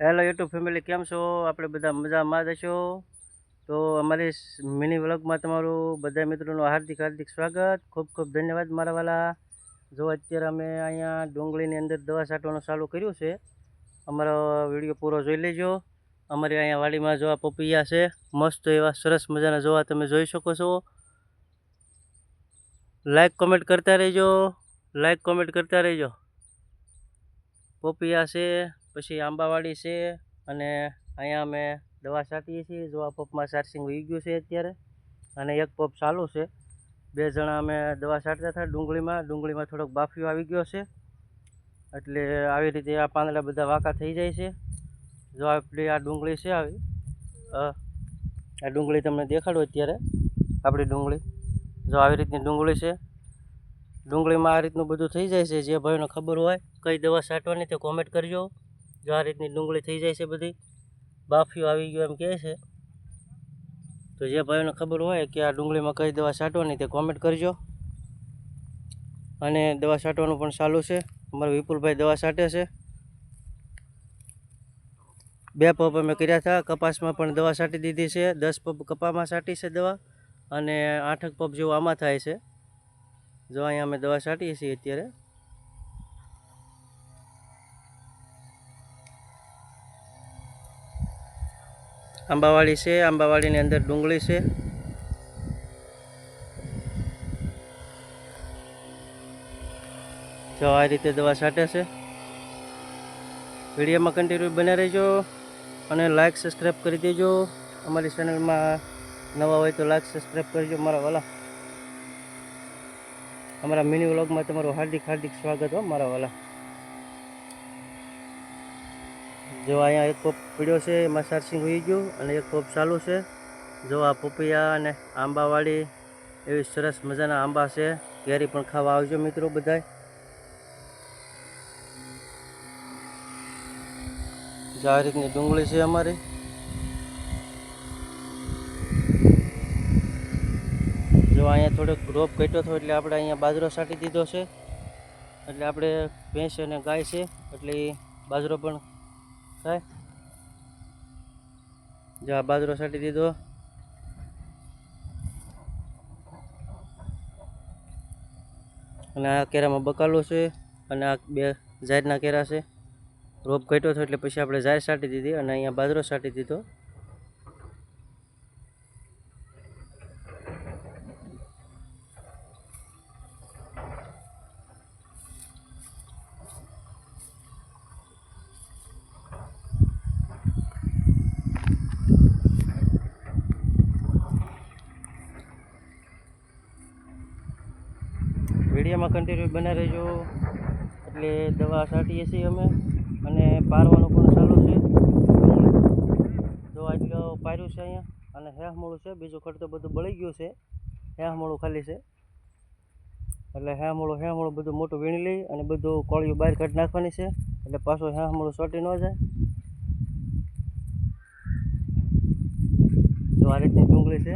Hello YouTube family કેમ છો? આપણે બધા મજામાં જ હશો? તો અમારી મિની વ્લોગમાં તમારું બધા મિત્રોનું હાર્દિક હાર્દિક સ્વાગત. ખૂબ ખૂબ ધન્યવાદ મારા વાલા. જો અત્યારે અમે અહીંયા ડુંગળીની અંદર દવા છાંટવાનું ચાલુ કર્યું છે, અમારો વીડિયો પૂરો જોઈ લેજો. અમારી અહીંયા વાડીમાં જોવા પપૈયા છે, મસ્ત એવા સરસ મજાના જોવા તમે જોઈ શકો છો. લાઈક કોમેન્ટ કરતા રહેજો. લાઈક કોમેન્ટ કરતા રહેજો. પોપિયા છે પછી આંબાવાડી છે અને અહીંયા અમે દવા છાંટીએ છીએ. જો આ પપમાં ચાર્જિંગ વહી ગયું છે અત્યારે અને એક પપ ચાલુ છે. બે જણા અમે દવા છાંટતા હતા ડુંગળીમાં. ડુંગળીમાં થોડોક બાફિયો આવી ગયો છે. એટલે આવી રીતે આ પાંદડા બધા વાંકા થઈ જાય છે. જો આપણી આ ડુંગળી છે આવી. આ ડુંગળી તમને દેખાડું અત્યારે. આપણી ડુંગળી. જો આવી રીતની ડુંગળી છે. ડુંગળીમાં આ રીતનું બધું થઈ જાય છે. જે ભાઈને ખબર હોય, કઈ દવા છાંટવાની તે કોમેન્ટ કરજો. જો આ રીતની ડુંગળી થઈ જાય છે બધી બાફિયો આવી ગયો એમ કહે છે. તો જે ભાઈઓને ખબર હોય કે આ ડુંગળીમાં કઈ દવા છાંટવાની તે કોમેન્ટ કરજો. અને દવા છાંટવાનું પણ ચાલુ છે. અમારા વિપુલભાઈ દવા છાંટે છે. બે પંપ અમે કર્યા હતા. કપાસમાં પણ દવા છાંટી દીધી છે. દસ પંપ કપામાં છાંટી છે દવા અને આઠક પંપ જેવું આમાં થાય છે. જો અહીંયા અમે દવા છાંટીએ છીએ અત્યારે. આંબાવાડી છે, આંબાવાડીની અંદર ડુંગળી છે. જો આ રીતે દવા છાંટે છે. વિડીયોમાં કન્ટિન્યુ બને રહેજો અને લાઈક સબસ્ક્રાઈબ કરી દેજો. અમારી ચેનલમાં નવા હોય તો લાઈક સબસ્ક્રાઈબ કરજો મારા વાલા. અમારા મિની વ્લોગમાં તમારું હાર્દિક હાર્દિક સ્વાગત હો મારા વાલા. જો અહીંયા એક પપ પડ્યો છે, એમાં ચાર્જિંગ હોઈ ગયું અને એક પપ ચાલુ છે. જો આ પપૈયા અને આંબાવાળી એવી સરસ મજાના આંબા છે, કેરી પણ ખાવા આવજો મિત્રો બધાય. જે આ રીતની ડુંગળી છે અમારી. જો અહીંયા થોડોક રોપ ઘટ્યો હતો એટલે આપણે અહીંયા બાજરો સાટી દીધો છે. એટલે આપણે ભેંસ અને ગાય છે, એટલે બાજરો પણ થાય જો આ બાજરો છાંટી દીધો. અને આ કેરામાં બકાલો છે અને આ બે ઝાડના કેરા છે. રોપ ઘટ્યો હતો એટલે પછી આપણે ઝાડ છાંટી દીધી અને અહીંયા બાજરો છાંટી દીધો. વિડીયોમાં કન્ટિન્યુ બના રહેજો. એટલે દવા છાંટીએ છીએ અમે. અને પારવાનું પણ ચાલુ છે. દવા આટલો પાર્યું છે અહીંયા. અને હેહમોળું છે. બીજું તો બધું બળી ગયું છે. હેહ મોળું ખાલી છે. એટલે હેહ મોળું મોળું બધું મોટું વીણી લઈ અને બધું કોળિયું બહાર કાઢી નાખવાની છે. એટલે પાછું હેહ મોળું સોટી ન જાય. જો આ રીતની ડુંગળી છે.